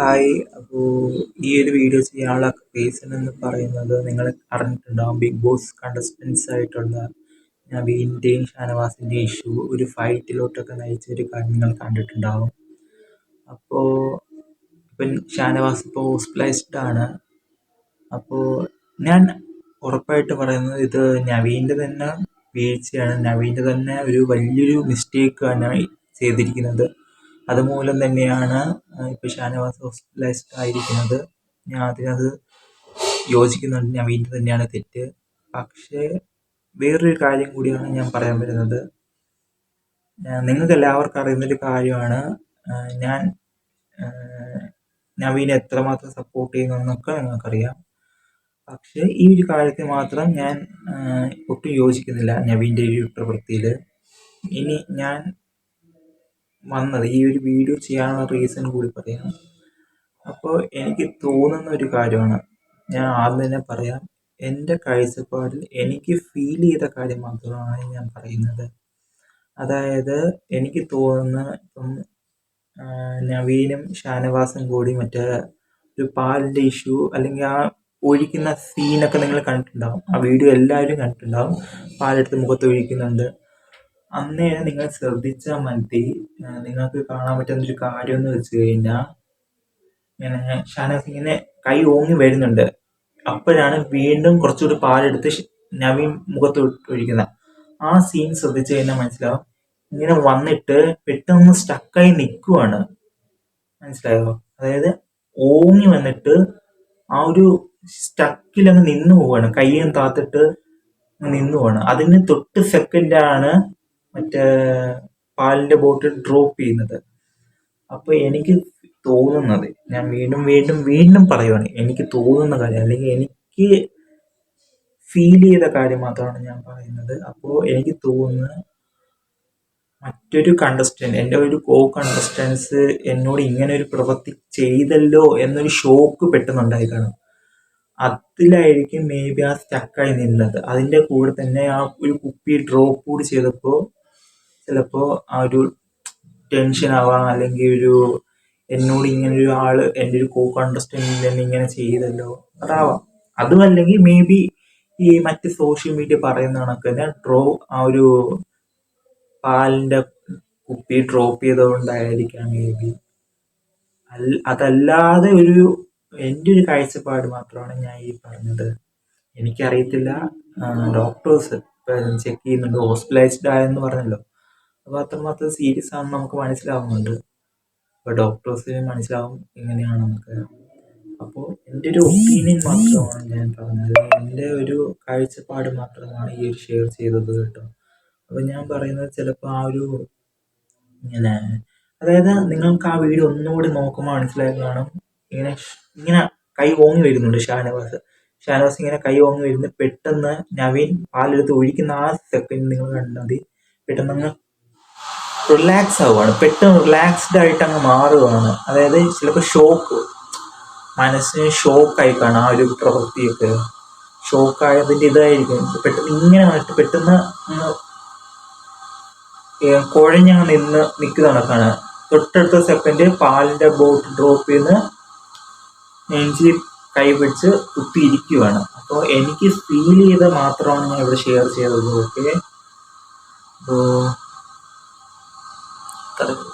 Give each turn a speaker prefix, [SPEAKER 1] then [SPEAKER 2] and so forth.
[SPEAKER 1] Hi അപ്പോൾ ഈ ഒരു വീഡിയോ ചെയ്യാനുള്ള റീസൺ എന്ന് പറയുന്നത് നിങ്ങൾ അറിഞ്ഞിട്ടുണ്ടാവും. ബിഗ് ബോസ് കണ്ടസ്റ്റൻസ് ആയിട്ടുള്ള നവീന്റെയും ഷാനവാസിന്റെ ഇഷ്യൂ ഒരു ഫൈറ്റിലോട്ടൊക്കെ നയിച്ച ഒരു കാര്യം നിങ്ങൾ കണ്ടിട്ടുണ്ടാവും. അപ്പോൾ ഇപ്പം ഷാനവാസ് ഇപ്പോൾ ഹോസ്പിറ്റലൈസ്ഡ് ആണ്. അപ്പോൾ ഞാൻ ഉറപ്പായിട്ട് പറയുന്നത് ഇത് നവീന്റെ തന്നെ വീഴ്ചയാണ്. നവീന്റെ തന്നെ ഒരു വലിയൊരു മിസ്റ്റേക്കാണ് ചെയ്തിരിക്കുന്നത്. അതുമൂലം തന്നെയാണ് ഇപ്പോൾ ഷാനവാസ് ഹോസ്പിറ്റലൈസ്ഡ് ആയിരിക്കുന്നത്. ഞാൻ അതിനത് യോജിക്കുന്നുണ്ട്. ഞാൻ നവീന്റെ തന്നെയാണ് തെറ്റ്. പക്ഷേ വേറൊരു കാര്യം കൂടിയാണ് ഞാൻ പറയാൻ വരുന്നത്. നിങ്ങൾക്ക് എല്ലാവർക്കും അറിയുന്നൊരു കാര്യമാണ് ഞാൻ നവീനെ എത്രമാത്രം സപ്പോർട്ട് ചെയ്യുന്നതെന്നൊക്കെ നിങ്ങൾക്കറിയാം. പക്ഷേ ഈ ഒരു കാര്യത്തിൽ മാത്രം ഞാൻ ഒട്ടും യോജിക്കുന്നില്ല നവീന്റെ ഒരു പ്രവൃത്തിയിൽ. ഇനി ഞാൻ വന്നത്. ഈ ഒരു വീഡിയോ ചെയ്യാനുള്ള റീസൺ കൂടി പറയാം. അപ്പോൾ എനിക്ക് തോന്നുന്ന ഒരു കാര്യമാണ്. ഞാൻ ആദ്യം തന്നെ പറയാം. എന്റെ കാഴ്ചപ്പാടിൽ എനിക്ക് ഫീൽ ചെയ്ത കാര്യം മാത്രമാണ് ഞാൻ പറയുന്നത്. അതായത് എനിക്ക് തോന്നുന്ന ഇപ്പം നവീനും ഷാനവാസും കൂടി മറ്റേ ഒരു പാലിന്റെ ഇഷ്യൂ അല്ലെങ്കിൽ ആ ഒഴിക്കുന്ന സീനൊക്കെ നിങ്ങൾ കണ്ടിട്ടുണ്ടാവും. ആ വീഡിയോ എല്ലാവരും കണ്ടിട്ടുണ്ടാവും. പാലെടുത്ത് മുഖത്ത് ഒഴിക്കുന്നുണ്ട്. അന്നേരം നിങ്ങൾ ശ്രദ്ധിച്ച മതി. നിങ്ങൾക്ക് കാണാൻ പറ്റുന്ന ഒരു കാര്യം എന്ന് വെച്ച് കഴിഞ്ഞാൽ ഇങ്ങനെ ഷാനവാസ് ഇങ്ങനെ കൈ ഓങ്ങി വരുന്നുണ്ട്. അപ്പോഴാണ് വീണ്ടും കുറച്ചുകൂടി പാലെടുത്ത് നവീൻ മുഖത്ത് ഒഴിക്കുന്നത്. ആ സീൻ ശ്രദ്ധിച്ചു കഴിഞ്ഞാൽ മനസ്സിലാവും. ഇങ്ങനെ വന്നിട്ട് പെട്ടെന്ന് സ്റ്റക്കായി നിൽക്കുവാണ് മനസ്സിലായോ? അതായത് ഓങ്ങി വന്നിട്ട് ആ ഒരു സ്റ്റക്കിൽ അങ്ങ് നിന്നു പോവാണ്. കയ്യും താത്തിട്ട് നിന്നു പോവാണ്. അതിന് തൊട്ട് സെക്കൻഡാണ് മറ്റേ പാലിന്റെ ബോട്ടിൽ ഡ്രോപ്പ് ചെയ്യുന്നത്. അപ്പോൾ എനിക്ക് തോന്നുന്നത് ഞാൻ വീണ്ടും വീണ്ടും വീണ്ടും പറയുവാണ് എനിക്ക് തോന്നുന്ന കാര്യം അല്ലെങ്കിൽ എനിക്ക് ഫീൽ ചെയ്ത കാര്യം മാത്രമാണ് ഞാൻ പറയുന്നത്. അപ്പോൾ എനിക്ക് തോന്നുന്നത് മറ്റൊരു കണ്ടസ്റ്റന്റ് എന്റെ ഒരു കോ കണ്ടസ്റ്റൻസ് എന്നോട് ഇങ്ങനെ ഒരു പ്രവൃത്തി ചെയ്തല്ലോ എന്നൊരു ഷോക്ക് പെട്ടെന്നുണ്ടായി കാണും. അതിലായിരിക്കും മേ ബി ആ സ്റ്റക്കായി നിന്നത്. അതിന്റെ കൂടെ തന്നെ ആ ഒരു കുപ്പി ഡ്രോപ്പ് കൂടി ചെയ്തപ്പോൾ ചിലപ്പോൾ ആ ഒരു ടെൻഷൻ ആവാം. അല്ലെങ്കിൽ ഒരു എന്നോട് ഇങ്ങനെ ഒരു ആൾ എന്റെ ഒരു കോ അണ്ടർസ്റ്റാൻഡിങ് തന്നെ ഇങ്ങനെ ചെയ്തല്ലോ. അതാവാം. അതും അല്ലെങ്കിൽ മേ ബി ഈ മറ്റ് സോഷ്യൽ മീഡിയ പറയുന്ന കണക്ക് തന്നെ ഡ്രോ ആ ഒരു പാലിന്റെ കുപ്പി ഡ്രോപ്പ് ചെയ്തുകൊണ്ടായിരിക്കാം മേ ബി അതല്ലാതെ ഒരു എന്റെ ഒരു കാഴ്ചപ്പാട് മാത്രമാണ് ഞാൻ ഈ പറഞ്ഞത്. എനിക്കറിയത്തില്ല ഡോക്ടേഴ്സ് ചെക്ക് ചെയ്യുന്നുണ്ട്. ഹോസ്പിറ്റലൈസ്ഡ് ആയെന്ന് പറഞ്ഞല്ലോ. അപ്പോൾ അത്രമാത്രം സീരിയസ് ആണെന്ന് നമുക്ക് മനസ്സിലാവുന്നുണ്ട്. അപ്പോൾ ഡോക്ടേഴ്സിന് മനസ്സിലാവും എങ്ങനെയാണെന്നൊക്കെ. അപ്പോൾ എന്റെ ഒരു ഒപ്പീനിയൻ മാത്രമാണ് ഞാൻ പറഞ്ഞത്. എന്റെ ഒരു കാഴ്ചപ്പാട് മാത്രമാണ് ഈ ഒരു ഷെയർ ചെയ്തത് കേട്ടോ. അപ്പോൾ ഞാൻ പറയുന്നത് ചിലപ്പോൾ ആ ഒരു ഇങ്ങനെ അതായത് നിങ്ങൾക്ക് ആ വീഡിയോ ഒന്നുകൂടി നോക്കുമ്പോൾ മനസ്സിലായി കാണും. ഇങ്ങനെ ഇങ്ങനെ കൈ ഓങ്ങി വരുന്നുണ്ട് ഷാനവാസ്. ഷാനവാസ് ഇങ്ങനെ കൈ ഓങ്ങി വരുന്നു. പെട്ടെന്ന് നവീൻ പാലെടുത്ത് ഒഴിക്കുന്ന ആ സെക്കൻഡ് നിങ്ങൾ കണ്ടാൽ മതി. പെട്ടെന്ന് അങ്ങ് റിലാക്സ് ആവുകയാണ് പെട്ടെന്ന് റിലാക്സ്ഡ് ആയിട്ട് അങ്ങ് മാറുകയാണ് അതായത് ചിലപ്പോൾ ഷോക്ക് മനസ്സിന് ഷോക്കായി കാണാം ആ ഒരു പ്രവൃത്തിയൊക്കെ. ഷോക്കായതിന്റെ ഇതായിരിക്കും. പെട്ടെന്ന് ഇങ്ങനെ വന്നിട്ട് പെട്ടെന്ന് കുഴഞ്ഞങ്ങ് നിന്ന് നിൽക്കുന്ന കണക്കാണ് തൊട്ടടുത്ത സെക്കൻഡ് പാലിന്റെ ബോട്ട് ഡ്രോപ്പ് ചെയ്ത് നെഞ്ചി കൈപിടിച്ച് കുത്തിയിരിക്കുവാണ്. അപ്പോൾ എനിക്ക് ഫീൽ ചെയ്ത് മാത്രമാണ് ഞാൻ ഇവിടെ ഷെയർ ചെയ്തത്. ഓക്കെ അപ്പോൾ Hasta.